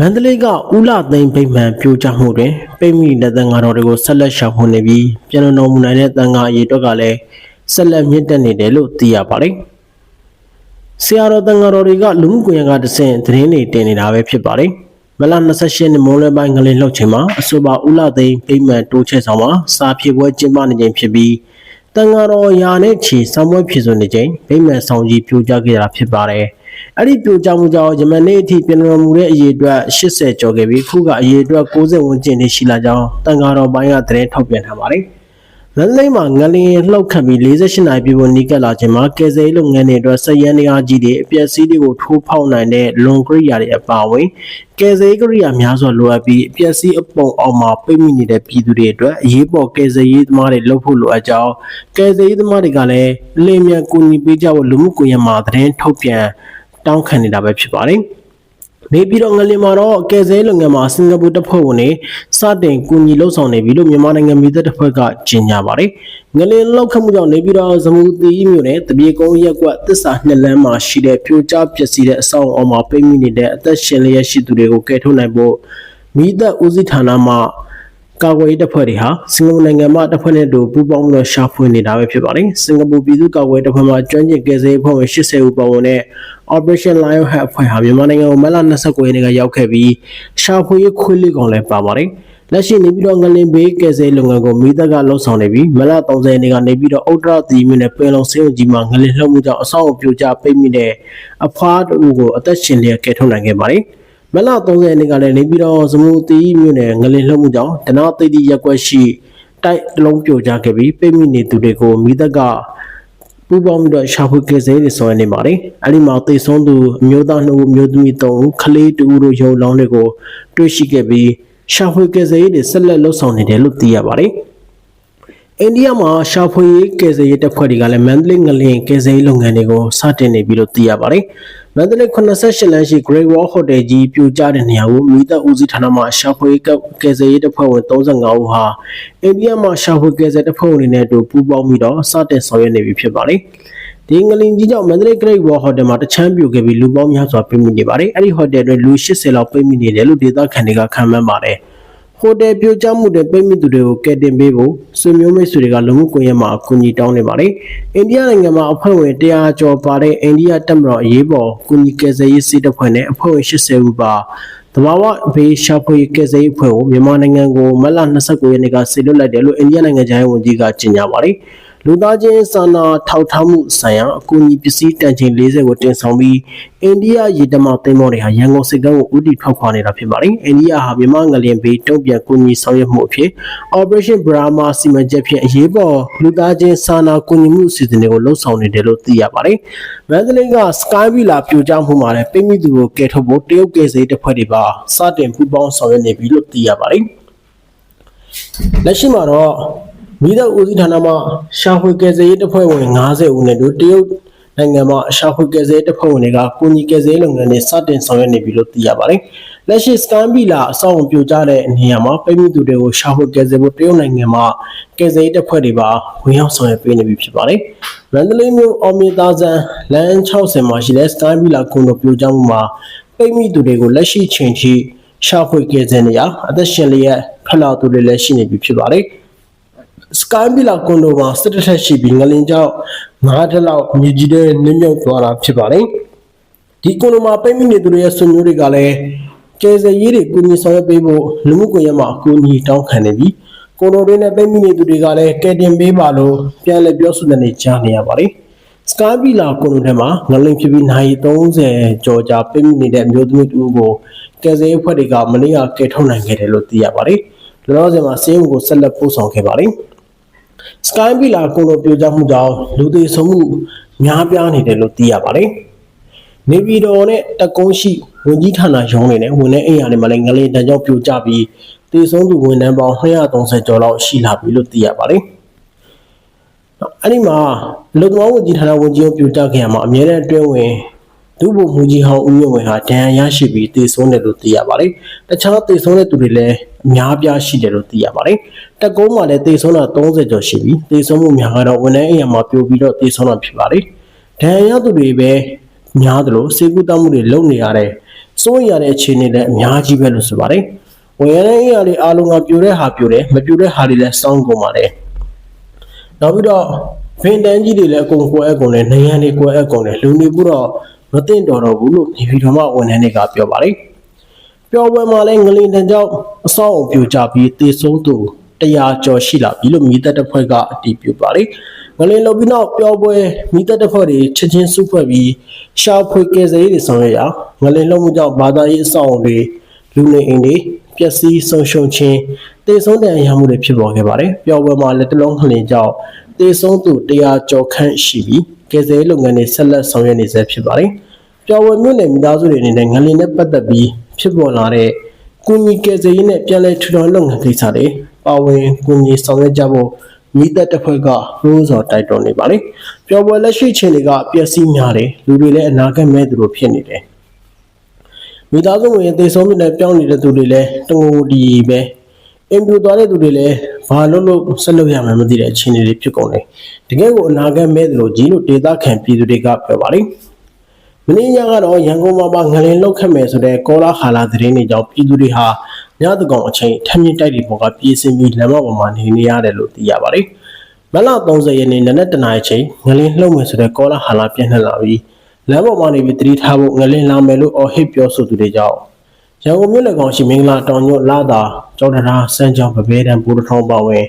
မန္တလေးကဦးလာသိန်းဗိမှန်ပြိုကျမှုတွင်ပိတ်မိလက်သံဃာတော်တွေကိုဆက်လက်ရှာဖွေနေပြီးပြန်လည်တော်မူနိုင်တဲ့သံဃာအရေးအတွက်ကလည်းဆက်လက်မြင့်တက်နေတယ်လို့သိရပါတယ်။ဆရာတော်သံဃာတော်တွေကလူမှုကွန်ရက်ကတဆင့်သတင်းတွေတင်နေတာပဲဖြစ်ပါတယ်။မလ28ရက်နေ့မိုးလယ်ပိုင်းငလင်လှုပ်ချိန်မှာအဆိုပါဦးလာသိန်းဗိမှန်တိုးချက်ဆောင်မှာစာဖြည့်ပွဲကျင်းပနေချိန်ဖြစ်ပြီးတန်ဃာတော်ရာနဲ့ချီဆောင်ပွဲဖြစ်ဆိုနေချိန်ဗိမှန်ဆောင်ကြီးပြိုကျခဲ့တာဖြစ်ပါတယ်။ အဲ့ဒီပြိုကျမှုကြောင့်ယမန်နေ့အထိပြည်တော်မူတဲ့အရေးအတွက်80ကျော်ခဲ့ပြီးခုကအရေးအတွက်90ဝန်းကျင်နေရှိလာကြောင်းတန်ဃာတော်ပိုင်းကသတင်းထုတ်ပြန်ထားပါတယ်။လန်လိမ့်မှာငလင်လှုပ်ခတ်ပြီး48နာရီပြည့်ဖို့နီးကပ်လာချိန်မှာကယ်ဆယ်ရေးလုပ်ငန်းတွေအတွက်စက်ရန်နေအားကြီးတွေအပျက်စီးတွေကိုထိုးဖောက်နိုင်တဲ့လွန်ကရိယာတွေအပါအဝင်ကယ်ဆယ်ရေးကရိယာများစွာလိုအပ်ပြီးအပျက်စီးအပုံအောင်မှာပိတ်မိနေတဲ့ပြည်သူတွေအတွက်အရေးပေါ်ကယ်ဆယ်ရေးသမားတွေလှုပ်ဖို့လိုအပ်ကြောင်းကယ်ဆယ်ရေးသမားတွေကလည်းအလင်းမြန်ကူညီပေးကြဖို့လူမှုကွန်ရက်မှာသတင်းထုတ်ပြန် တောင်းခံနေတာပဲဖြစ်ပါတယ်။နေပြည်တော်ငလင်မှာတော့ကယ်ဆယ်လုပ်ငန်းမှာစင်ကာပူတပ်ဖွဲ့ဝင်တွေစတင်ကူညီလှုပ်ဆောင်နေပြီလို့မြန်မာနိုင်ငံပြည်သက်တပ်ဖွဲ့ကကြေညာပါတယ်။ငလင်လောက်ခတ်မှုကြောင့်နေပြည်တော်ဇမူတီမြို့နယ်တပြေကုန်းရက်ကွက်သစ္စာနှစ်လမ်းမှာရှိတဲ့ပြိုကျပျက်စီးတဲ့အဆောက်အအုံမှာပိတ်မိနေတဲ့အသက်ရှင်လျက်ရှိသူတွေကိုကယ်ထုတ်နိုင်ဖို့မိသက်ဦးစီးဌာနမှ ကာကွယ်ရေးတပ်ဖွဲ့တွေဟာစင်ကာပူနိုင်ငံမှတပ်ဖွဲ့နဲ့တူပူးပေါင်းပြီးတော့ရှာဖွေနေတာပဲဖြစ်ပါတယ်။စင်ကာပူပြည်သူ့ကာကွယ်ရေးတပ်ဖွဲ့မှကျွမ်းကျင်ကယ်ဆယ်ရေးအဖွဲ့ဝင်80ဦးပါဝင်တဲ့ Operation Lionheart အဖွဲ့ဟာမြန်မာနိုင်ငံကိုမတ်လ29ရက်နေ့ကရောက်ခဲ့ပြီးရှာဖွေရေးခွေးလေးကောင်လည်းပါပါတယ်။လက်ရှိနေပြီးတော့ငလင်ဘေးကယ်ဆယ်လုပ်ငန်းကိုမိသက်ကလှုပ်ဆောင်နေပြီးမလ30ရက်နေ့ကနေပြီးတော့ဥတ္တရသီမြို့နယ်ပင်လုံစေုံကြီးမှာငလင်လှုပ်မှုကြောင့်အဆောက်အဦပြိုကျပိတ်မိတဲ့အဖွားတူကိုအသက်ရှင်လျက်ကယ်ထုတ်နိုင်ခဲ့ပါတယ်။ မလ30ရက်နေ့ကလည်းနေပြီးတော့ဇမူတီမြို့နယ်ငလင်လှုပ်မှုကြောင့်တနာသိတိရက်ကွက်ရှိတိုက်တလုံးပြိုကျခဲ့ပြီးပိတ်မိနေသူတွေကိုမိသက်ကပူပေါင်းပြီးတော့ရှာဖွေကယ်ဆယ်ရေးဆောင်ရွက်နေပါတယ်။အဲဒီမှာသေဆုံးသူအမျိုးသား2ဦးအမျိုးသမီး3ဦးကလေး2ဦးတို့ရုံလောင်းတွေကိုတွေ့ရှိခဲ့ပြီးရှာဖွေကယ်ဆယ်ရေးတွေဆက်လက်လှုပ်ဆောင်နေတယ်လို့သိရပါတယ်။ အိန္ဒိယမှာရှာဖွေရေးကယ်ဆယ်ရေးတပ်ဖွဲ့တွေကလည်းမန္တလေးငလင်ကယ်ဆယ်ရေးလုပ်ငန်းတွေကိုစတင်နေပြီလို့သိရပါတယ်။မန္တလေး88လမ်းရှိ Great Wall Hotel ကြီးပြိုကျတဲ့နေရာကိုမိသက်ဦးစီးဌာနမှရှာဖွေရေးကယ်ဆယ်ရေးတပ်ဖွဲ့ဝင်35ဦးဟာအိန္ဒိယမှာရှာဖွေကယ်ဆယ်တပ်ဖွဲ့ဝင်တွေနဲ့အတူပူးပေါင်းပြီးတော့စတင်ဆောင်ရွက်နေပြီဖြစ်ပါတယ်။ဒီငလင်ကြီးကြောင့်မန္တလေး Great Wall Hotel မှာတချမ်းပြိုခဲ့ပြီးလူပေါင်းများစွာပြိမိနေပါတယ်။အဲ့ဒီ hotel တွင်လူ80လောက်ပြိမိနေတယ်လို့ဒေသခံတွေကခန့်မှန်းပါတယ်။ ဟိုတယ်ပြိုကျမှုတွေပြိမိသူတွေကိုကယ်တင်ပေးဖို့ဆွေမျိုးမိတ်ဆွေတွေကလုံမှုကွန်ရက်မှာအကူအညီတောင်းနေပါတယ်။အိန္ဒိယနိုင်ငံမှာအဖွဲ့ဝင်100ကျော်ပါတဲ့အိန္ဒိယတပ်မတော်အရေးပေါ်ကူညီကယ်ဆယ်ရေးစစ်တပ်ဖွဲ့နဲ့အဖွဲ့ဝင်80ဦးပါတဘာဝဘေးရှာဖွေကယ်ဆယ်ရေးအဖွဲ့ကိုမြန်မာနိုင်ငံကိုမတ်လ29ရက်နေ့ကဆေလွတ်လိုက်တယ်လို့အိန္ဒိယနိုင်ငံခြားရေးဝန်ကြီးကကြေညာပါတယ်။ လူသားချင်းစာနာထောက်ထားမှုဆိုင်ရာအကူအညီပစ္စည်းတန်ချိန်40ကိုတင်ဆောင်ပြီးအိန္ဒိယရေတမသင်းမောတွေဟာရန်ကုန်စစ်ကမ်းကိုဥတီထွက်ခွာနေတာဖြစ်ပါတယ်။အိန္ဒိယဟာမြန်မာငလျင်ဘေးတုံ့ပြန်ကူညီဆောင်ရွက်မှုအဖြစ် Operation Brahma စီမံချက်ဖြင့်အရေးပေါ်လူသားချင်းစာနာကူညီမှုအစီအစဉ်တွေကိုလှုပ်ဆောင်နေတယ်လို့သိရပါတယ်။မန္တလေးက Sky Villa ပြိုကျမှုမှာလည်းပိတ်မိသူကိုကယ်ထုတ်ဖို့တရုတ်ကယ်ဆယ်ရေးတပ်ဖွဲ့တွေပါစတင်ပူးပေါင်းဆောင်ရွက်နေပြီလို့သိရပါတယ်။လက်ရှိမှာတော့ မိသက်ဦးစီးဌာနမှရှာဖွေကယ်ဆယ်ရေးတပ်ဖွဲ့ဝင်90ဦးနဲ့တို့တရုတ်နိုင်ငံမှာရှာဖွေကယ်ဆယ်ရေးတပ်ဖွဲ့ဝင်တွေကကုညီကယ်ဆယ်ရေးလုပ်ငန်းတွေစတင်ဆောင်ရွက်နေပြီလို့သိရပါတယ်။လက်ရှိစကန်ဘီလာအဆောက်အုံပြိုကျတဲ့နေရာမှာပိတ်မိသူတွေကိုရှာဖွေကယ်ဆယ်ဖို့တရုတ်နိုင်ငံမှာကယ်ဆယ်ရေးတပ်ဖွဲ့တွေပါဝင်ရောက်ဆောင်ရွက်ပေးနေပြီဖြစ်ပါတယ်။မန္တလေးမြို့အောင်မြေသားစံလမ်း60မှာရှိတဲ့စကန်ဘီလာကွန်ဒိုပြိုကျမှုမှာပိတ်မိသူတွေကိုလက်ရှိချိန်ထိရှာဖွေကယ်ဆယ်နေရအသက်ရှင်လျက်ခလာသူတွေလည်းရှိနေပြီဖြစ်ပါတယ်။ Sky Villa ကွန်ဒိုမှာစစ်တပ်ထက်ရှိပြီးငလင်ကြောင့်ငါးတက်လောက်မြေကြီးတွေနစ်မြုပ်သွားတာဖြစ်ပါတယ်။ဒီကွန်ဒိုမှာပိတ်မိနေသူတွေရဲ့ဆွေမျိုးတွေကလည်းကျဲစရေးတွေကုညီဆောင်ရွက်ပေးဖို့လူမှုကွန်ရက်မှာအကူအညီတောင်းခံနေပြီးကွန်ဒိုတွေနဲ့ပိတ်မိနေသူတွေကလည်းကယ်တင်ပေးပါလို့ပြန်လည်ပြောဆိုနေကြနေရပါတယ်။ Sky Villa ကွန်ဒိုထဲမှာငလင်ဖြစ်ပြီးနိုင်30ကျော်ကြာပိတ်မိနေတဲ့အမျိုးသမီးတူကိုကယ်ဆယ်ရေးအဖွဲ့တွေကမနေ့ကကယ်ထုတ်နိုင်ခဲ့တယ်လို့သိရပါတယ်။လောလောဆယ်မှာစေယုံကိုဆက်လက်ပို့ဆောင်ခဲ့ပါတယ်။ Sky Villa ကိုလိုပြိုကျမှုကြောင့်လူသေးဆုံးမှုများပြားနေတယ်လို့သိရပါတယ်။နေပြည်တော်နဲ့တကုံးရှိဝန်ကြီးဌာနရုံးတွေနဲ့ဝန်ထမ်းအိမ်ယာတွေမှာလည်းငလေတန်းကြောင့်ပြိုကျပြီးသေဆုံးသူဝန်ထမ်းပေါင်း230ကျော်လောက်ရှိလာပြီလို့သိရပါတယ်။အဲ့ဒီမှာလူသမားဝန်ကြီးဌာနဝန်ကြီးကိုပြိုကျခဲ့ရမှာအများနဲ့အတွင်းဝင် ဒုဗိုလ်မှူးကြီးဟောင်းဦးမြင့်ဝင်းဟာဒဏ်ရာရရှိပြီးသေဆုံးတယ်လို့သိရပါတယ်။တခြားသေဆုံးတဲ့သူတွေလည်းအများပြားရှိတယ်လို့သိရပါတယ်။တက်ကုန်းမှာလည်းသေဆုံးတာ30ကျော်ရှိပြီးသေဆုံးမှုများကတော့ဝန်ထမ်းအိမ်ယာမှာပြိုပြီးတော့သေဆုံးတာဖြစ်ပါတယ်။ဒဏ်ရာရသူတွေပဲများသလိုစေကူတမှုတွေလုပ်နေရတဲ့စိုးရိမ်ရတဲ့အခြေအနေလည်းအများကြီးပဲလို့ဆိုပါတယ်။ဝန်ရမ်းအရာတွေအားလုံးကပြိုတဲ့ဟာပြိုတယ်မပြိုတဲ့ဟာတွေလည်းစောင်းကုန်ပါတယ်။နောက်ပြီးတော့ဗင်တန်ကြီးတွေလည်းအကုန်ကွဲအကုန်လည်းနေရန်တွေကွဲအကုန်လည်းလူနေပြီးတော့ မသိတော်တော့ဘူးလို့ဒီဗီဒီယိုမှာဝန်ထမ်းတွေကပြောပါတယ်။ပျော်ပွဲမှာလည်းငလင်တန်ကြောင့်အဆောက်အုံပြိုကျပြီးတေဆုံးသူ100ကျော်ရှိလာပြီလို့မိသက်တပ်ဖွဲ့ကအတည်ပြုပါတယ်။ငလင်လုံပြီးနောက်ပျော်ပွဲမိသက်တပ်ဖွဲ့တွေချက်ချင်းစုဖွဲ့ပြီးရှာဖွေကယ်ဆယ်ရေးတွေဆောင်ရွက်ရာငလင်လုံမှုကြောင့်ဘာသာရေးအဆောက်အုံတွေလူနေအိမ်တွေပျက်စီးဆုံးရှုံးခြင်းတေဆုံးတဲ့ရမှုတွေဖြစ်ပေါ်ခဲ့ပါတယ်။ပျော်ပွဲမှာလက်တလုံးငလင်ကြောင့်တေဆုံးသူ100ကျော်ခန့်ရှိပြီး ကယ်ဆယ်ရေးလုပ်ငန်းတွေဆက်လက်ဆောင်ရွက်နေဆဲဖြစ်ပါတယ်။ပျော်ပွဲမြို့နယ်မိသားစုတွေအနေနဲ့ငလင်နဲ့ပတ်သက်ပြီးဖြစ်ပေါ်လာတဲ့ကုညီကယ်ဆယ်ရေးနဲ့ပြန်လည်ထူထောင်လုပ်ငန်းကိစ္စတွေပါဝင်ကုညီဆောင်ရွက်ကြဖို့မိသက်တစ်ဖွဲ့ကရိုးစော်တိုက်တွန်းနေပါလေ။ပျော်ပွဲလက်ရှိချိန်တွေကပျက်စီးများတယ်လူတွေလည်းအနာဂတ်မဲ့သူတို့ဖြစ်နေတယ်။မိသားစုဝင်သေဆုံးမှုနဲ့ပြောင်းနေတဲ့သူတွေလည်းတငိုဒီပဲ အင်ပြူသွားတဲ့သူတွေလည်းဘာလို့လို့ဆက်လုပ်ရမှန်းမသိတဲ့အခြေအနေတွေဖြစ်ကုန်တယ်။တကယ်ကိုအနာဂတ်မဲ့သူတို့ကြီးလို့ဒေသခံပြည်သူတွေကပြောပါလေ။မင်းညကတော့ရန်ကုန်မှာပါငလင်လောက်ခတ်မယ်ဆိုတဲ့ကောလာဟာလာသတင်းတွေကြောင့်ပြည်သူတွေဟာညတကောင်အချိန်ထမ်းမြင့်တိုက်တွေပေါ်ကပြေးစင်ပြီးလမ်းမပေါ်မှာနေနေရတယ်လို့သိရပါတယ်။မလ30ရက်နေ့နနက်တနာရီချိန်ငလင်လှုပ်မယ်ဆိုတဲ့ကောလာဟာလာပြန့်နှံ့လာပြီးလမ်းပေါ်မှာနေပြီးတတိထားဖို့ငလင်လာမယ်လို့အော်ဟစ်ပြောဆိုသူတွေကြောင့် ရန်ကုန်မြို့နယ်ကောင်ရှိမင်္ဂလာတောင်ညွတ်လာသာကျောင်းတရားစမ်းချောင်းပပဲတံဘူရထောင်းပါဝင်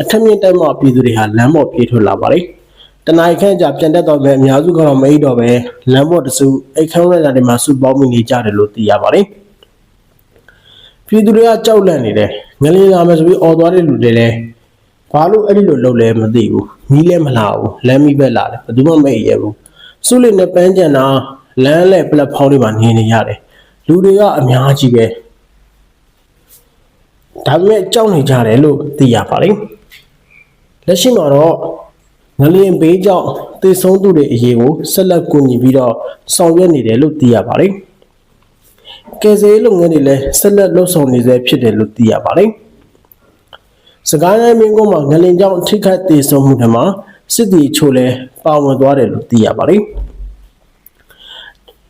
အထက်မြင့်တိုက်မှပြည်သူတွေဟာလမ်းပေါ်ပြေးထွက်လာပါတယ်။တနင်္ဂနွေခန့်ကြာပြန်တက်တော့ပဲအများစုကတော့မအိတော့ပဲလမ်းပေါ်တစုအိတ်ခမ်းရတာတွေမှာစုပေါင်းမိနေကြတယ်လို့သိရပါတယ်။ပြည်သူတွေကကြောက်လန့်နေတယ်ငလင်းလာမယ်ဆိုပြီးអော်သွားတဲ့လူတွေလည်းဘာလို့အဲ့ဒီလိုလုပ်လဲမသိဘူးမီးလည်းမလာဘူးလမ်းမီးပဲလာတယ်ဘယ်သူမှမအိပ်ရဘူးစုလိနဲ့ပန်းကြံတာလမ်းလဲပလက်ဖောင်းတွေမှာနေနေရတယ် လူတွေကအများကြီးပဲဒါပေမဲ့ကြောက်နေကြတယ်လို့သိရပါတယ်လက်ရှိမှာတော့ငလျင်ဘေးကြောင့်သေဆုံးသူတွေအရေးကိုဆက်လက်ကူညီပြီးတော့ဆောင်ရွက်နေတယ်လို့သိရပါတယ်ကယ်ဆယ်ရေးလုပ်ငန်းတွေလည်းဆက်လက်လှုပ်ဆောင်နေဆဲဖြစ်တယ်လို့သိရပါတယ်စကိုင်းတိုင်းမင်းကုန်းမှာငလင်ကြောင့်ထိခိုက်သေးဆုံးမှုတွေမှာစစ်တီချို့လည်းပါဝင်သွားတယ်လို့သိရပါတယ်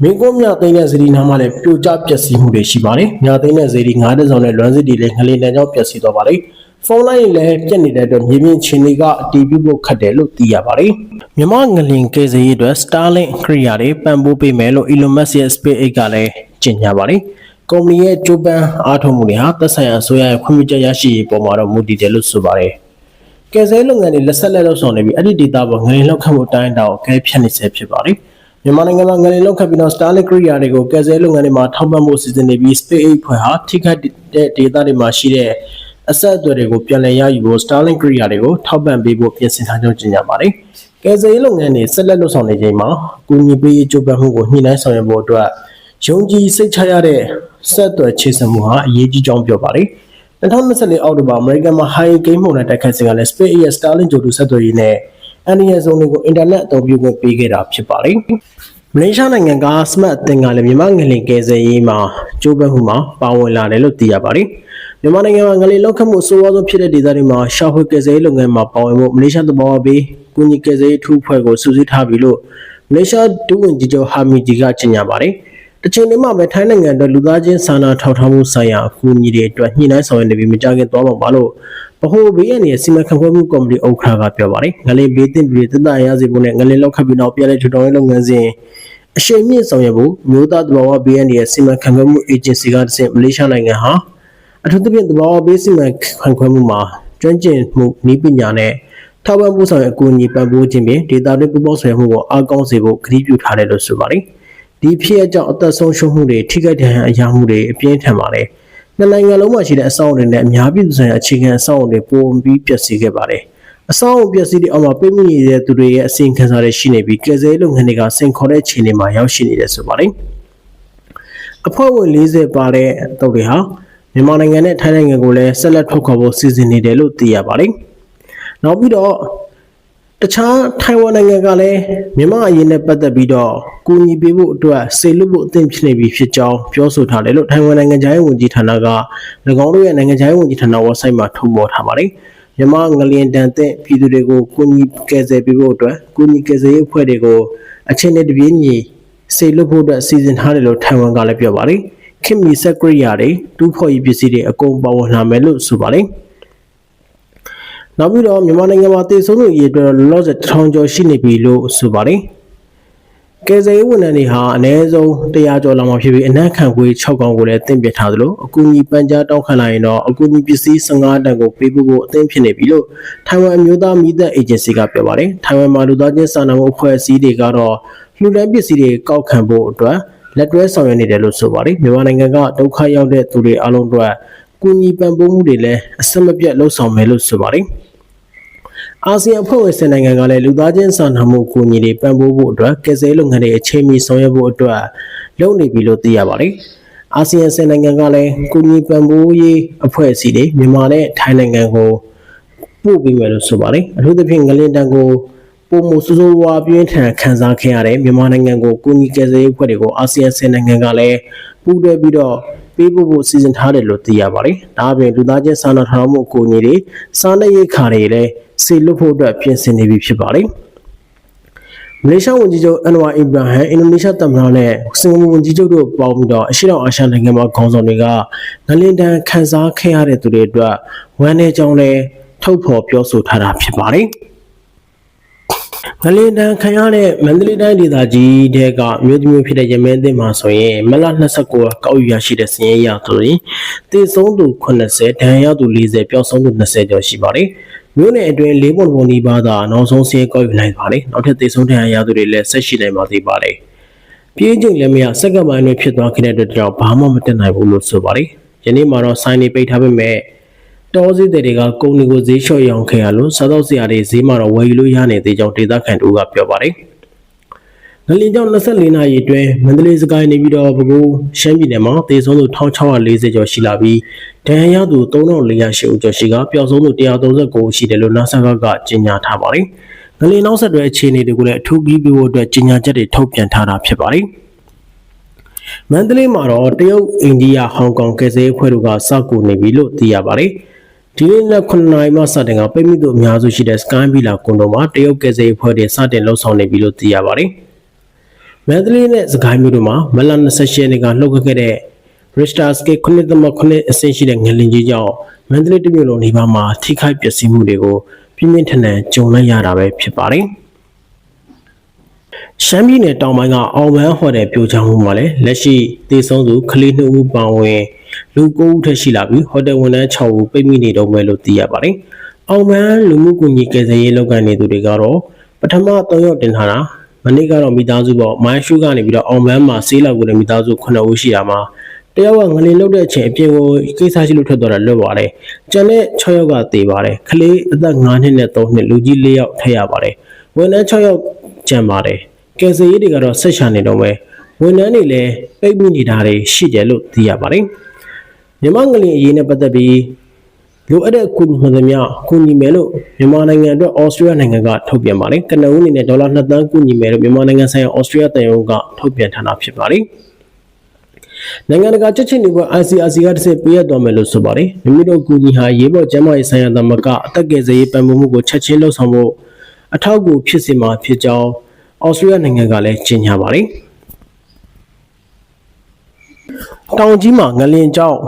မင်းကုန်းမြသိန်းတဲ့ဇီဒီနားမှာလည်းပြိုကျပျက်စီးမှုတွေရှိပါတယ်။မြသိန်းတဲ့ဇီဒီ9တဆောင်နဲ့လွမ်းစစ်တီလည်းငလင်တန်းကြောင့်ပျက်စီးသွားပါတယ်။ဖုန်းလိုင်းလည်းပြတ်နေတဲ့အတွက်မြေပြင်ချင်းတွေကအတီးပြုဖို့ခက်တယ်လို့သိရပါတယ်။မြမငလင်ကယ်ဆယ်ရေးအတွက် Starlink ခရီးယာတွေပံ့ပိုးပေးမယ်လို့ Elon Musk ရဲ့ SpaceX ကလည်းကြေညာပါတယ်။ကုမ္ပဏီရဲ့ကြိုးပမ်းအားထုတ်မှုတွေဟာသက်ဆိုင်ရာအစိုးရရဲ့ခွင့်ပြုချက်ရရှိရေးပေါ်မှာတော့မူတည်တယ်လို့ဆိုပါတယ်။ကယ်ဆယ်လုပ်ငန်းတွေလက်ဆက်လက်လုပ်ဆောင်နေပြီးအဲ့ဒီဒေတာပေါ်ငလင်လောက်ခတ်မှုအတိုင်းအတာကိုအကဲဖြတ်နေဆဲဖြစ်ပါတယ်။ မြန်မာနိုင်ငံမှာငလင်လောက်ခတ်ပြီးတော့ Starlink ခရီးယာတွေကိုကယ်ဆယ်လုပ်ငန်းတွေမှာထောက်ပံ့ဖို့စီစဉ်နေပြီး SpaceX ဖွဲ့ဟာထိခိုက်တဲ့ဒေတာတွေမှာရှိတဲ့အဆက်အသွယ်တွေကိုပြန်လည်ရယူဖို့ Starlink ခရီးယာတွေကိုထောက်ပံ့ပေးဖို့ပြင်ဆင်ထားကြောင်းကြေညာပါတယ်။ကယ်ဆယ်ရေးလုပ်ငန်းတွေဆက်လက်လုပ်ဆောင်နေချိန်မှာအကူအညီပေးရေးကြိုးပမ်းမှုကိုညှိနှိုင်းဆောင်ရွက်ဖို့အတွက်ယုံကြည်စိတ်ချရတဲ့ဆက်သွယ်ချေစမှုဟာအရေးကြီးကြောင်းပြောပါတယ်။ 2024အောက်တိုဘာအမေရိကန်မှာ High Game မှုနဲ့တိုက်ခိုက်စဉ်ကလည်း Space Air Starlink ကြိုတူဆက်သွယ်ရေးနဲ့အန်ဒီယဇုံတွေကိုအင်တာနက်အသုံးပြုခွင့်ပေးခဲ့တာဖြစ်ပါတယ်။မလေးရှားနိုင်ငံက Smart အသင်းကလည်းမြန်မာငလင်ကယ်ဆယ်ရေးမှာကြိုးပမ်းမှုမှာပါဝင်လာတယ်လို့သိရပါတယ်။မြန်မာနိုင်ငံမှာငလင်လောက်ခတ်မှုဆိုးဝါးဆုံးဖြစ်တဲ့ဒေသတွေမှာရှာဖွေကယ်ဆယ်ရေးလုပ်ငန်းမှာပါဝင်ဖို့မလေးရှားသဘောဝဘေးကုညီကယ်ဆယ်ရေးထူးဖွဲ့ကိုစုစည်းထားပြီလို့မလေးရှားဒုဝန်ကြီးချုပ်ဟာမီဂျီကကြေညာပါတယ်။ တချိန်တည်းမှာပဲထိုင်းနိုင်ငံအတွက်လူသားချင်းစာနာထောက်ထားမှုဆိုင်ရာအကူအညီတွေအတွက်ညှိနှိုင်းဆောင်ရွက်နေပြီးမကြခင်သွားမှာပါလို့ဗဟိုဘေးရန်ရဲ့စီမံခန့်ခွဲမှုကော်မတီဥက္ကဋ္ဌကပြောပါတယ်။ငလင်ဘေးတင်ပြည်တသက်ရစေဖို့နဲ့ငလင်လောက်ခတ်ပြီးနောက်ပြည့်တဲ့ထူထောင်ရေးလုပ်ငန်းစဉ်အရှိန်မြင့်ဆောင်ရွက်ဖို့မျိုးသားသဘာဝဘေးရန်ရဲ့စီမံခန့်ခွဲမှုအေဂျင်စီကတဆင့်မလေးရှားနိုင်ငံဟာအထူးသဖြင့်သဘာဝဘေးစီမံခန့်ခွဲမှုမှာကျွမ်းကျင်မှုနည်းပညာနဲ့ထောက်ပံ့မှုဆောင်ရွက်အကူအညီပံ့ပိုးခြင်းဖြင့်ဒေတာတွင်ပူးပေါင်းဆောင်ရွက်မှုကိုအားကောင်းစေဖို့ကတိပြုထားတယ်လို့ဆိုပါတယ်။ ဒီဖြစ်အကြောင်းအသက်ဆုံးရှုံးမှုတွေထိခိုက်ဒဏ်ရာအရာမှုတွေအပြင်းထန်ပါတယ်။နှစ်နိုင်ငံလုံးမှာရှိတဲ့အဆောက်အအုံတွေနဲ့အများပြည်သူဆိုင်ရာအခြေခံအဆောက်အအုံတွေပုံပြီးပျက်စီးခဲ့ပါတယ်။အဆောက်အအုံပျက်စီးတဲ့အောက်မှာပြိမိနေတဲ့သူတွေရဲ့အစီရင်ခံစာတွေရှိနေပြီးကယ်ဆယ်ရေးလုပ်ငန်းတွေကစင်ခေါ်တဲ့ခြေအနေမှာရောက်ရှိနေတယ်ဆိုပါတယ်။အဖွဲ့ဝင်40ပါတဲ့အတုပ်တွေဟာမြန်မာနိုင်ငံနဲ့ထိုင်းနိုင်ငံကိုလည်းဆက်လက်ထုတ်ခေါ်ဖို့စီစဉ်နေတယ်လို့သိရပါတယ်။နောက်ပြီးတော့ တခြားထိုင်ဝမ်နိုင်ငံကလည်းမြန်မာအရေးနဲ့ပတ်သက်ပြီးတော့ကူညီပေးဖို့အတွက်စေလွတ်ဖို့အသင့်ဖြစ်နေပြီဖြစ်ကြောင်းပြောဆိုထားတယ်လို့ထိုင်ဝမ်နိုင်ငံခြားရေးဝန်ကြီးဌာနက၎င်းတို့ရဲ့နိုင်ငံခြားရေးဝန်ကြီးဌာန website မှာထုတ်ဖော်ထားပါတယ်။မြန်မာငလျင်တန်တဲ့ပြည်သူတွေကိုကူညီကယ်ဆယ်ပေးဖို့အတွက်ကူညီကယ်ဆယ်ရေးအဖွဲ့တွေကိုအချင်းနဲ့တပြေးညီစေလွတ်ဖို့အတွက်စီစဉ်ထားတယ်လို့ထိုင်ဝမ်ကလည်းပြောပါတယ်ခင်မီစက်ကရိယာတွေတူးဖော်ရေးပစ္စည်းတွေအကုန်ပါဝင်လာမယ်လို့ဆိုပါတယ် နောက်ပြီးတော့မြန်မာနိုင်ငံမှာတည်ဆုံးသူအရေအတွက်လောလောဆယ်တစ်ထောင်ကျော်ရှိနေပြီလို့ဆိုပါတယ်ကယ်ဆယ်ရေးဝန်ထမ်းတွေဟာအနည်းဆုံး100ကျော်လောက်မှဖြစ်ပြီးအနက်ခံခွေး6កောင်ကိုလည်းတင်ပြထားသလိုအကူအညီပန်ကြားတောင်းခံလာရင်တော့အကူအညီပစ္စည်း15တန်ကိုပေးပို့ဖို့အသင့်ဖြစ်နေပြီလို့ထိုင်ဝမ်အမျိုးသားမိသက်အေဂျင်စီကပြောပါတယ်။ထိုင်ဝမ်မှာလူသားချင်းစာနာမှုအဖွဲ့အစည်းတွေကတော့လူတန်းပစ္စည်းတွေကောက်ခံဖို့အတွက်လက်တွဲဆောင်ရွက်နေတယ်လို့ဆိုပါတယ်။မြန်မာနိုင်ငံကဒုက္ခရောက်တဲ့သူတွေအလုံးအတွက်ကူညီပံ့ပိုးမှုတွေလည်းအဆက်မပြတ်လှုပ်ဆောင်မယ်လို့ဆိုပါတယ်။ အာဆီယံအဖွဲ့ဝင်စစ်နိုင်ငံကလည်းလူသားချင်းစာနာမှုကူညီတွေပံ့ပိုးဖို့အတွက်ကယ်ဆယ်လုပ်ငန်းတွေအချိန်မီဆောင်ရွက်ဖို့အတွက်လုပ်နေပြီလို့သိရပါတယ်။အာဆီယံစစ်နိုင်ငံကလည်းကူညီပံ့ပိုးရေးအဖွဲ့အစည်းတွေမြန်မာနဲ့ထိုင်းနိုင်ငံကိုပို့ပေးမယ်လို့ဆိုပါတယ်။အထူးသဖြင့်ငလင်တန်ကို ပုံမှုစိုးစိုးဝါးပြင်းထန်ခန်းစားခဲ့ရတဲ့မြန်မာနိုင်ငံကိုကူညီကယ်ဆယ်ရေးအဖွဲ့တွေကိုအာဆီယံစစ်နိုင်ငံကလည်းပူးတွဲပြီးတော့ပေးဖို့ဖို့စီစဉ်ထားတယ်လို့သိရပါတယ်။ဒါအပြင်လူသားချင်းစာနာထောက်မှုအကူအညီတွေစားနပ်ရိက္ခာတွေလည်းစေလွတ်ဖို့အတွက်ပြင်ဆင်နေပြီဖြစ်ပါတယ်။မလေးရှားဝန်ကြီးချုပ်အန်ဝါအီဘရာဟမ်အင်ဒိုနီးရှားသမ္မတနဲ့စင်ကာပူဝန်ကြီးချုပ်တို့ပေါင်းပြီးတော့အရှေ့တောင်အာရှနိုင်ငံမှာခေါင်းဆောင်တွေကငလင်တန်ခန်းစားခဲ့ရတဲ့သူတွေအတွက်ဝမ်းနည်းကြောင်းလည်းထုတ်ဖော်ပြောဆိုထားတာဖြစ်ပါတယ်။ ငလင်တန်ခံရတဲ့မန္တလေးတိုင်းဒေသကြီးတဲကမြို့သမီးဖြစ်တဲ့ရမင်းအသင်းမှာဆိုရင်မလ29ကောက်ယူရရှိတဲ့စည်ရင်ရဆိုရင်တည်ဆုံးသူ80ဒဏ်ရာရသူ40ပျောက်ဆုံးသူ20ကျော်ရှိပါတယ်မြို့နယ်အတွင်းလေးပုံပုံနီးပါးသာနောက်ဆုံးစည်ကောက်ယူနိုင်ပါတယ်နောက်ထပ်တည်ဆုံးဒဏ်ရာရသူတွေလည်းဆက်ရှိနိုင်ပါသေးပါတယ်ပြေးချိန်လည်းမရစက္ကန့်ပိုင်းတွေဖြစ်သွားခဲ့တဲ့အတွက်ကြောင့်ဘာမှမတက်နိုင်ဘူးလို့ဆိုပါတယ်ယနေ့မှာတော့စိုင်းနေပိတ်ထားပေမဲ့ တောစည်းတွေကကုန်တွေကိုဈေးလျှော့ရောင်းခဲ့ရလို့စားတော့စရာတွေဈေးမှာတော့ဝယ်ယူလို့ရနေသေးကြောင်းဒေသခံတို့ကပြောပါတယ်။ငလင်ကြောင့်24နာရီအတွင်းမန္တလေးစကိုင်းနေပြီးတော့ပဲခူးရှမ်းပြည်နယ်မှာတေဆုံးသူ1640ကျော်ရှိလာပြီးဒဏ်ရာရသူ3408ဦးကျော်ရှိကပျောက်ဆုံးသူ139ရှိတယ်လို့ NASA ကကြေညာထားပါတယ်။ငလင်နောက်ဆက်တွဲအခြေအနေတွေကိုလည်းအထူးပြီးပြီးဖို့အတွက်ကြေညာချက်တွေထုတ်ပြန်ထားတာဖြစ်ပါတယ်။မန္တလေးမှာတော့တရုတ်အိန္ဒိယဟောင်ကောင်ကယ်ဆယ်ရေးအဖွဲ့တို့ကစောက်ကူနေပြီလို့သိရပါတယ်။ ဒီနေ့လက်9နာရီမှစတင်ကပိတ်မိသူအများစုရှိတဲ့ Sky Villa ကွန်ဒိုမှာတရုတ်ကယ်ဆယ်ရေးအဖွဲ့တွေစတင်လှုပ်ဆောင်နေပြီလို့သိရပါတယ်။မန္တလေးနဲ့စကိုင်းမြို့တို့မှာမလ28ရက်နေ့ကလှုပ်ခတ်ခဲ့တဲ့ Richter scale 9.9အဆင့်ရှိတဲ့ငလင်ကြီးကြောင့်မန္တလေးတမြို့လုံးနေပါမှာထိခိုက်ပျက်စီးမှုတွေကိုပြင်းပြင်းထန်ထန်ကြုံလိုက်ရတာပဲဖြစ်ပါတယ်။ရှမ်းပြည်နယ်တောင်ပိုင်းကအောင်မန်းဟိုတယ်ပြိုချောင်းမှုမှာလည်းလက်ရှိသေဆုံးသူကလေး2ဦးပါဝင် လူ9ဦးထက်ရှိလာပြီးဟိုတယ်ဝန်ထမ်း6ဦးပိတ်မိနေတော့မယ်လို့သိရပါတယ်။အောင်မန်းလူမှုကူညီကယ်ဆယ်ရေးလုပ်ငန်းနေသူတွေကတော့ပထမ3ရောက်တင်ထားတာမနေ့ကတော့မိသားစုပေါ့မိုင်းရှုကနေပြီးတော့အောင်မန်းမှာဆေးလောက်ကိုလည်းမိသားစု9ဦးရှိတာမှာတယောက်ကငလင်လုတ်တဲ့အချိန်အပြင်ကိုကိစ္စရှိလို့ထွက်သွားတာလွတ်ပါတယ်။ကျန်တဲ့6ယောက်ကသေပါတယ်။ကလေးအသက်9နှစ်နဲ့3နှစ်လူကြီး4ယောက်ထည့်ရပါတယ်။ဝန်ထမ်း6ယောက်ကျန်ပါတယ်။ကယ်ဆယ်ရေးတွေကတော့ဆက်ရှာနေတော့မယ်။ဝန်ထမ်းတွေလည်းပိတ်မိနေတာတွေရှိတယ်လို့သိရပါတယ်။ မြန်မာငလင်အရေးနဲ့ပတ်သက်ပြီးလိုအပ်တဲ့ကုညီမှန်သမျှကုညီမယ်လို့မြန်မာနိုင်ငံအတွက်ဩစတြေးလျနိုင်ငံကထုတ်ပြန်ပါတယ်။ကနဦးအနေနဲ့ဒေါ်လာ2သန်းကုညီမယ်လို့မြန်မာနိုင်ငံဆိုင်ရာဩစတြေးလျတန်ယုံကထုတ်ပြန်ထားတာဖြစ်ပါတယ်။နိုင်ငံတကာချက်ချင်းတွေ ICRC ကတစ်ဆင့်ပေးရတော်မယ်လို့ဆိုပါတယ်။မိမိတို့ကုညီဟာရေးပေါ်ကျန်းမာရေးဆိုင်ရာသမဂအသက်ကယ်ဆယ်ရေးပံ့ပိုးမှုကိုချက်ချင်းလှုပ်ဆောင်ဖို့အထောက်အကူဖြစ်စေမှာဖြစ်ကြောင်းဩစတြေးလျနိုင်ငံကလည်းကြေညာပါတယ်။တောင်ကြီးမှာငလင်ကြောင့်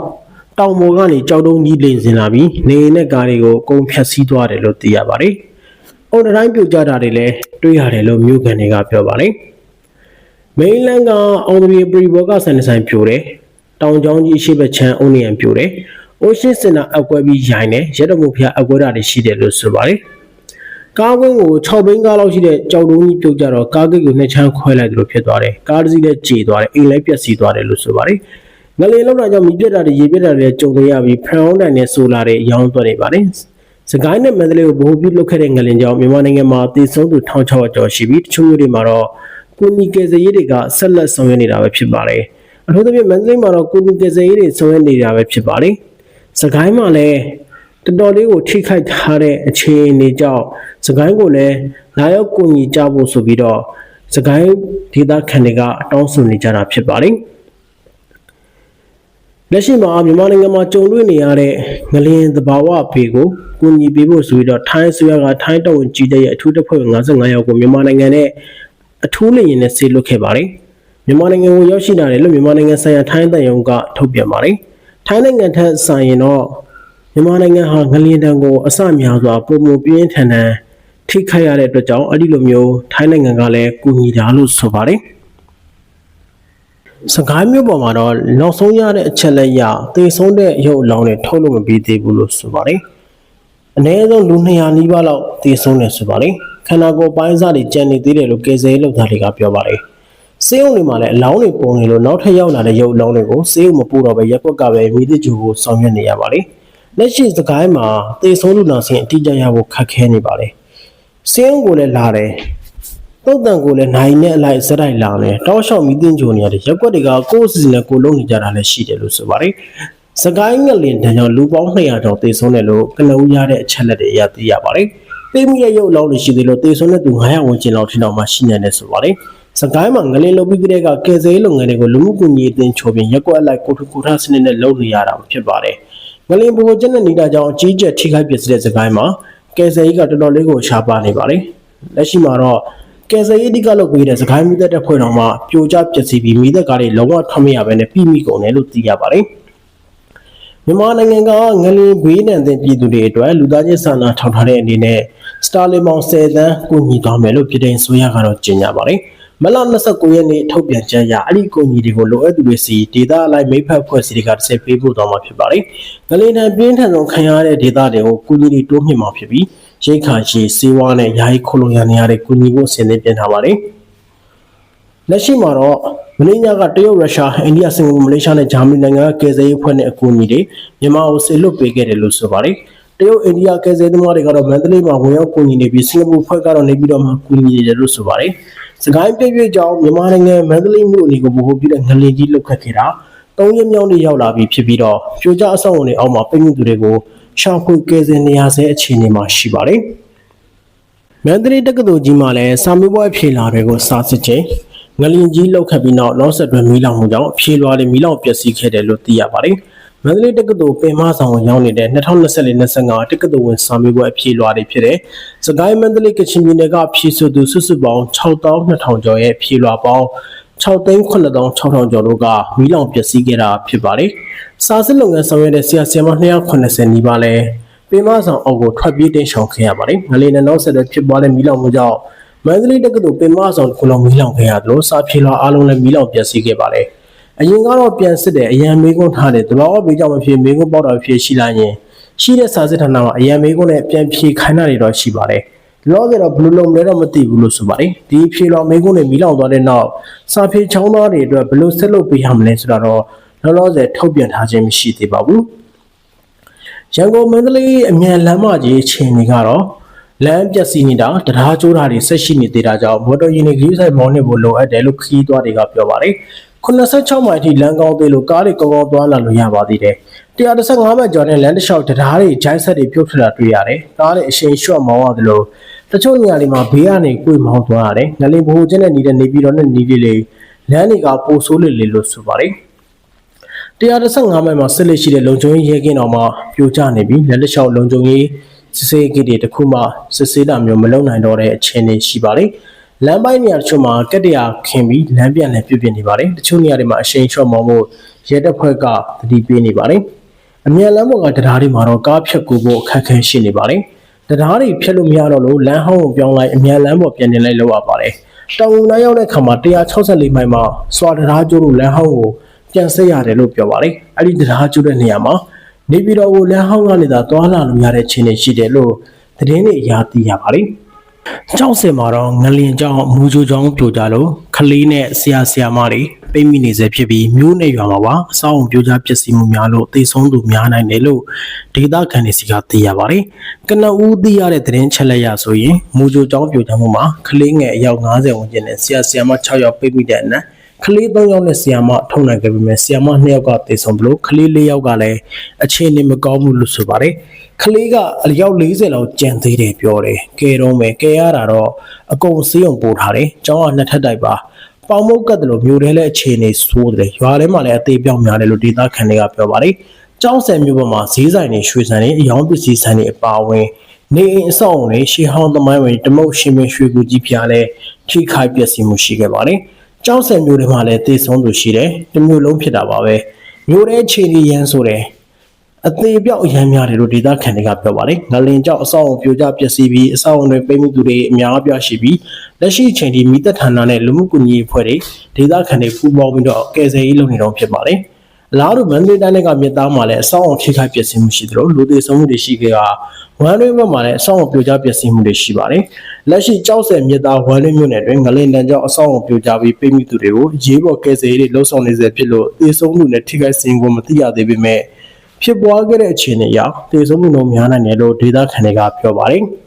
တောင်ပေါ်ကနေကြောက်တုံးကြီးလိန်စင်လာပြီးနေနဲ့ကားတွေကိုအကုန်ဖြတ်စည်းသွားတယ်လို့သိရပါတယ်။အုံတိုင်းပြိုကျတာတွေလည်းတွေ့ရတယ်လို့မြို့ကန်တွေကပြောပါတယ်။မိန်လန်ကအောင်တရီပရီဘောကဆန်ဆိုင်ပြိုတယ်။တောင်ကျောင်းကြီးရှိဘက်ချမ်းအုံနေရန်ပြိုတယ်။အိုရှင်းစင်တာအကွဲပြီးရိုင်းတယ်။ရက်တော်မူဖျားအကွဲတာတွေရှိတယ်လို့ဆိုပါတယ်။ကားကွင်းကို6ဘင်းကားလောက်ရှိတဲ့ကြောက်တုံးကြီးပြုတ်ကြတော့ကားကိတ်ကိုနှစ်ချမ်းခွဲလိုက်တယ်လို့ဖြစ်သွားတယ်။ကားတစ်စီးလည်းကြေသွားတယ်။အိမ်လည်းပျက်စီးသွားတယ်လို့ဆိုပါတယ်။ ငလျင်လောက်တာကြောင့်မိပြက်တာတွေရေပြက်တာတွေကြုံနေရပြီးဖရန်အောင်တိုင်နဲ့ဆိုလာတွေရောင်းသွက်နေပါတယ်။စကိုင်းနဲ့မန္တလေးကိုဘိုးပြုတ်လုခဲ့တဲ့ငလျင်ကြောင့်မြန်မာနိုင်ငံမှာတည်ဆုံးသူ1600ကျော်ရှိပြီးတချို့မြို့တွေမှာတော့ကုနီကယ်ဆယ်ရေးတွေကဆက်လက်ဆောင်ရွက်နေတာပဲဖြစ်ပါတယ်။အထူးသဖြင့်မန္တလေးမှာတော့ကုနီကယ်ဆယ်ရေးတွေဆောင်ရွက်နေတာပဲဖြစ်ပါတယ်။စကိုင်းမှာလည်းတော်တော်လေးကိုထိခိုက်ထားတဲ့အခြေအနေကြောင့်စကိုင်းကိုလည်းလာရောက်ကုညီကြဖို့ဆိုပြီးတော့စကိုင်းဒေသခံတွေကတောင်းဆိုနေကြတာဖြစ်ပါတယ်။ လက်ရှိမှာမြန်မာနိုင်ငံမှာကြုံတွေ့နေရတဲ့ငလျင်သဘာဝဘေးကိုကူညီပေးဖို့ဆိုပြီးတော့ထိုင်းဆွေကထိုင်းတော်ဝင်ကြီးတဲ့ရဲ့အထူးတပ်ဖွဲ့55ယောက်ကိုမြန်မာနိုင်ငံနဲ့အထူးလေယာဉ်နဲ့ဆေးလွတ်ခဲ့ပါတယ်မြန်မာနိုင်ငံကိုရောက်ရှိလာတယ်လို့မြန်မာနိုင်ငံဆိုင်ရာထိုင်းတန်ယုံကထုတ်ပြန်ပါတယ်။ထိုင်းနိုင်ငံထက်ဆိုင်ရင်တော့မြန်မာနိုင်ငံဟာငလျင်တံကိုအစများစွာပုံမပြင်းထန်ထန်ထိခိုက်ရတဲ့အတွက်ကြောင့်အဲ့ဒီလိုမျိုးထိုင်းနိုင်ငံကလည်းကူညီတာလို့ဆိုပါတယ်။ စကိုင်းမြို့ပေါ်မှာတော့နောက်ဆုံးရတဲ့အချက်လက်ရသေဆုံးတဲ့ရုပ်အလောင်းတွေထုတ်လို့မပြီးသေးဘူးလို့ဆိုပါတယ်။အနည်းဆုံးလူ200နီးပါးလောက်သေဆုံးတယ်ဆိုပါတယ်။ခန္ဓာကိုယ်ပိုင်းစားတွေကျန်နေသေးတယ်လို့ကယ်ဆယ်ရေးလုပ်သားတွေကပြောပါတယ်။စေးုံတွေမှာလည်းအလောင်းတွေပုံနေလို့နောက်ထပ်ရောက်လာတဲ့ရုပ်အလောင်းတွေကိုစေးုံမပို့တော့ပဲရက်ကွက်ကပဲမိသစ်ကျူကိုဆောင်ရွက်နေရပါတယ်။လက်ရှိစကိုင်းမှာသေဆုံးလူနာစင်အတိအကျရဖို့ခက်ခဲနေပါတယ်။စေးုံကိုလည်းလာတယ်။ တုတ်တန်ကိုလည်းနိုင်နဲ့အလိုက်စရိုက်လာတယ်။တောက်လျှောက်မိသင်းကြုံနေရတယ်။ရက်ကွက်တွေကကိုယ့်အစီအစဉ်နဲ့ကိုယ်လုံးနေကြတာလည်းရှိတယ်လို့ဆိုပါတယ်။စကိုင်းငလင်တန်းကြောင့်လူပေါင်း200ကျော်သေဆုံးတယ်လို့ကနဦးရတဲ့အချက်လက်တွေအရသိရပါတယ်။ပေးမိတဲ့ရုပ်အလောင်းတွေရှိသေးလို့သေဆုံးတဲ့သူ900ဝန်းကျင်လောက်ထိတော့မှရှိနေတယ်ဆိုပါတယ်။စကိုင်းမှာငလင်လုပ်ပြီးတဲ့ကကယ်ဆယ်ရေးလုပ်ငန်းတွေကိုလူမှုကူညီရေးအသင်းချိုးပြင်ရက်ကွက်အလိုက်ကိုထူကိုထားစနစ်နဲ့လုပ်နေရတာဖြစ်ပါတယ်။ငလင်ဘူကျက်တဲ့နေတာကြောင့်အကြီးကျယ်ထိခိုက်ပျက်စီးတဲ့စကိုင်းမှာကယ်ဆယ်ရေးကတော်တော်လေးကိုရှားပါနေပါတယ်။လက်ရှိမှာတော့ ကယ်ဆယ်ရေးတိကလုပ်ပြီးတဲ့စကိုင်းမိသက်တဲ့ဖွဲ့တော်မှာပြိုကျပျက်စီးပြီးမိသက်ကားတွေလုံးဝထွက်မရဘဲနဲ့ပြီးမိကုန်တယ်လို့သိရပါတယ်။မြန်မာနိုင်ငံကငလင်ဘေးဒဏ်သင့်ပြည်သူတွေအတွက်လူသားချင်းစာနာထောက်ထားတဲ့အနေနဲ့စတာလင်မောင်10တန်းကိုညီသွားမယ်လို့ပြည်ထောင်စုရကတော့ကြေညာပါတယ်။မလ29ရက်နေ့ထုတ်ပြန်ချက်အရအဲ့ဒီကိုညီတွေကိုလိုအပ်သူတွေစီဒေတာအလိုက်မိဖက်ဖွဲ့စည်းတွေကတစ်ဆက်ပေးဖို့တော့မှာဖြစ်ပါတယ်။ငလင်တန်ပြင်းထန်ဆုံးခံရတဲ့ဒေတာတွေကိုကိုညီတွေတိုးမြင့်မှာဖြစ်ပြီး ရိတ်ခါရှိစေဝါနဲ့ယာယီခိုလုံရနေရတဲ့ကုညီကိုဆင်သင့်ပြင်ထားပါတယ်။လက်ရှိမှာတော့မင်းညာကတရုတ်ရုရှားအိန္ဒိယစင်ကာပူမလေးရှားနဲ့ဂျာမနီနိုင်ငံကကယ်ဆယ်ရေးအဖွဲ့နဲ့အကူအညီတွေမြန်မာကိုဆေလွတ်ပေးခဲ့တယ်လို့ဆိုပါတယ်။တရုတ်အိန္ဒိယကယ်ဆယ်သမားတွေကတော့မန္တလေးမှာဝင်ရောက်ကူညီနေပြီးစင်ကာပူဖွဲ့ကတော့နေပြီးတော့မှကူညီနေတယ်လို့ဆိုပါတယ်။စကိုင်းပြည့်ပြည့်ကြောင့်မြန်မာနိုင်ငံမန္တလေးမြို့အနေကိုဗဟိုပြုတဲ့ငလင်ကြီးလုတ်ခတ်ခဲ့တာ၃ရက်မြောက်နေ့ရောက်လာပြီဖြစ်ပြီးတော့ပြိုကျအဆောက်အုံတွေအောက်မှာပြည်သူတွေကို ရှောင်ဖွေကယ်ဆယ်နေရဆဲအခြေအနေမှာရှိပါတယ်။မန္တလေးတက္ကသိုလ်ကြီးမှာလည်းစာမေးပွဲဖြေလာတွေကိုစာစစ်ချိန်ငလင်ကြီးလောက်ခတ်ပြီးနောက်နောက်ဆက်တွဲမီးလောင်မှုကြောင့်ဖြေလွှာတွေမီးလောင်ပျက်စီးခဲ့တယ်လို့သိရပါတယ်။မန္တလေးတက္ကသိုလ်ပင်မဆောင်ကိုရောက်နေတဲ့2024-25တက္ကသိုလ်ဝင်စာမေးပွဲဖြေလွှာတွေဖြစ်တဲ့စကိုင်းမန္တလေးကချင်ပြည်နယ်ကဖြေဆိုသူစုစုပေါင်း6200ကျော်ရဲ့ဖြေလွှာပေါင်း 6သိန်း9600ကျော်တို့ကမီးလောင်ပျက်စီးခဲ့တာဖြစ်ပါတယ်။စာစစ်လုပ်ငန်းဆောင်ရွက်တဲ့ဆရာဆရာမ290နီးပါးလဲပင်မဆောင်အောက်ကိုထွက်ပြေးတင်ဆောင်ခဲ့ရပါတယ်။ငလင်နဲ့နောက်ဆက်တွဲဖြစ်ပွားတဲ့မီးလောင်မှုကြောင့်မန္တလေးတက္ကသိုလ်ပင်မဆောင်တစ်ခုလုံးမီးလောင်ခဲ့ရသလိုစာဖြေလွှာအားလုံးလည်းမီးလောင်ပျက်စီးခဲ့ပါတယ်။အရင်ကတော့ပြန်စစ်တဲ့အရန်မေးခွန်းထားတဲ့တဘာဝဘေးကြောင့်မဖြစ်မေးခွန်းပေါက်တာဖြစ်ရှိလာရင်ရှိတဲ့စာစစ်ဌာနမှာအရန်မေးခွန်းနဲ့ပြန်ဖြေခိုင်းတာတွေတော့ရှိပါတယ်။ လောဆယ်တော့ဘယ်လိုလုပ်မလဲတော့မသိဘူးလို့ဆိုပါတယ်ဒီဖြေတော်မေကုန်းတွေမီးလောင်သွားတဲ့နောက်စာဖြေချောင်းသားတွေအတွက်ဘယ်လိုဆက်လုပ်ပေးရမလဲဆိုတော့လောလောဆယ်ထုတ်ပြန်ထားခြင်းမရှိသေးပါဘူးရန်ကုန်မန္တလေးအမြန်လမ်းမကြီးအချိန်တွေကတော့လမ်းပျက်စီးနေတာတရားကျိုးတာတွေဆက်ရှိနေသေးတာကြောင့်မော်တော်ယာဉ်တွေကြီးဆိုင်မောင်းနေဖို့လိုအပ်တယ်လို့ခီးသွားတွေကပြောပါတယ်86မိုင်အထိလမ်းကောင်းသေးလို့ကားတွေကောင်းကောင်းသွားလာလို့ရပါသေးတယ်135မိုင်ကျော်နဲ့လမ်းတစ်လျှောက်တရားတွေဂျိုင်းဆက်တွေပြုတ်ထတာတွေ့ရတယ်ကားတွေအရှိန်လျှော့မောင်းရတယ်လို့ တချို့နေရာတွေမှာဘေးကနေကိုယ်မောင်းသွားရတယ်ငလင်ဘိုးကျင်းနဲ့နေတဲ့နေပြည်တော်နဲ့နေပြည်လေလမ်းတွေကပိုဆိုးလေလေလို့ဆိုပါတယ်135မိုင်မှာဆက်လက်ရှိတဲ့လုံခြုံရေးရဲကင်းတော်မှာပြိုကျနေပြီးလက်လက်လျှောက်လုံခြုံရေးစစ်ဆေးကိတွေတခုမှစစ်ဆေးတာမျိုးမလုပ်နိုင်တော့တဲ့အခြေအနေရှိပါတယ်။လမ်းပိုင်းနေရာတချို့မှာကက်တရာခင်ပြီးလမ်းပြန်လည်ပြပြနေပါတယ်။တချို့နေရာတွေမှာအရှိန်ချော့မောင်းဖို့ရဲတပ်ဖွဲ့ကတတိပေးနေပါတယ်။အမြန်လမ်းပေါ်ကတရားတွေမှာတော့ကားဖြတ်ကူဖို့အခက်အခဲရှိနေပါတယ်။ တရားတွေဖြတ်လို့မရတော့လို့လမ်းဟောင်းကိုပြောင်းလိုက်အမြန်လမ်းပေါ်ပြန်တင်လိုက်လောက်ရပါတယ်။တောင်ဝင်ရောက်တဲ့ခါမှာ164မိုင်မှာစွာတရားကျိုးလို့လမ်းဟောင်းကိုပြန်ဆက်ရတယ်လို့ပြောပါတယ်။အဲ့ဒီတရားကျိုးတဲ့နေရာမှာနေပြည်တော်ကိုလမ်းဟောင်းကနေသာသွားလာလို့ရတဲ့ခြေနေရှိတယ်လို့သတင်းတွေအရာသိရပါတယ်။ကြောက်စင်မှာတော့ငလင်ကြောင်မူဂျိုကြောင်ပြိုကြလို့ခလေးနဲ့ဆရာဆရာမတွေ ပိတ်မိနေစေဖြစ်ပြီးမျိုးနဲ့ရွာမှာပါအဆောက်အုံပြိုကျပျက်စီးမှုများလို့တိတ်ဆုံးသူများနိုင်တယ်လို့ဒေသခံတွေစီကသိရပါတယ်။ကနဦးသိရတဲ့သတင်းချက်လက်ရဆိုရင်မူဂျိုကြောင်ပြိုကျမှုမှာခလေးငယ်အယောက်90ဝန်းကျင်နဲ့ဆရာဆရာမ6ယောက်ပိတ်မိတဲ့အနက်ကလေး၃ယောက်နဲ့ဆီယာမထုတ်နိုင်ခဲ့ပေမဲ့ဆီယာမ၂ယောက်ကတေဆုံးဘလို့ကလေး၄ယောက်ကလည်းအခြေအနေမကောင်းဘူးလို့ဆိုပါတယ်ကလေးကအယောက်40လောက်ကြံသေးတယ်ပြောတယ်ကဲတော့မယ်ကဲရတာတော့အကုန်စေးုံပို့ထားတယ်ကျောင်းကနှစ်ထပ်တိုက်ပါ ပေါင်မုတ်ကတ်တယ်လို့မျိုးထဲလဲအခြေအနေဆိုးတယ်ရွာထဲမှာလည်းအသေးပြောင်းများတယ်လို့ဒေသခံတွေကပြောပါတယ်ကျောင်းဆယ်မြို့ပေါ်မှာဈေးဆိုင်တွေရွှေဆိုင်တွေအယောင်ပစ္စည်းဆိုင်တွေအပါအဝင်နေအိမ်အဆောက်အုံတွေရှေးဟောင်းသမိုင်းဝင်တမုတ်ရှင်မရွှေကူကြီးဖျားလဲထိခိုက်ပျက်စီးမှုရှိခဲ့ပါတယ်။ကျကြောက်စံမျိုးတွေမှာလည်းတည်ဆုံးသူရှိတယ်။တစ်မျိုးလုံးဖြစ်တာပါပဲ။မျိုးတဲ့ခြေလီရန်ဆိုတယ်။ အသေးပြောက်အရမ်းများတယ်လို့ဒေသခံတွေကပြောပါတယ်။ငလင်ကြောက်အဆောက်အုံပြိုကျပျက်စီးပြီးအဆောက်အုံတွေပိတ်မိသူတွေအများအပြားရှိပြီးလက်ရှိအချိန်ထိမိသက်ဌာနနဲ့လူမှုကူညီရေးအဖွဲ့တွေဒေသခံတွေပူးပေါင်းပြီးတော့ကယ်ဆယ်ရေးလုပ်နေတော့ဖြစ်ပါတယ်။အလားတူမန္တလေးတိုင်းကမြစ်သားမှာလည်းအဆောက်အုံထိခိုက်ပျက်စီးမှုရှိသလိုလူသေးဆုံးမှုတွေရှိခဲ့တာဝမ်းတွင်းဘက်မှာလည်းအဆောက်အုံပြိုကျပျက်စီးမှုတွေရှိပါတယ်။လက်ရှိကြောက်စဲမြစ်သားဝမ်းတွင်းမြို့နယ်တွင်ငလင်တန်းကြောင့်အဆောက်အုံပြိုကျပြီးပိတ်မိသူတွေကိုရေးပေါ်ကယ်ဆယ်ရေးတွေလှုပ်ဆောင်နေစေဖြစ်လို့သေဆုံးမှုနဲ့ထိခိုက်စင်ကိုမသိရသေးပေမဲ့ ဖြစ်ပွားခဲ့တဲ့အခြေအနေအရသေဆုံးမှုနှုန်းများနိုင်တယ်လို့ဒေသခံတွေကပြောပါတယ်။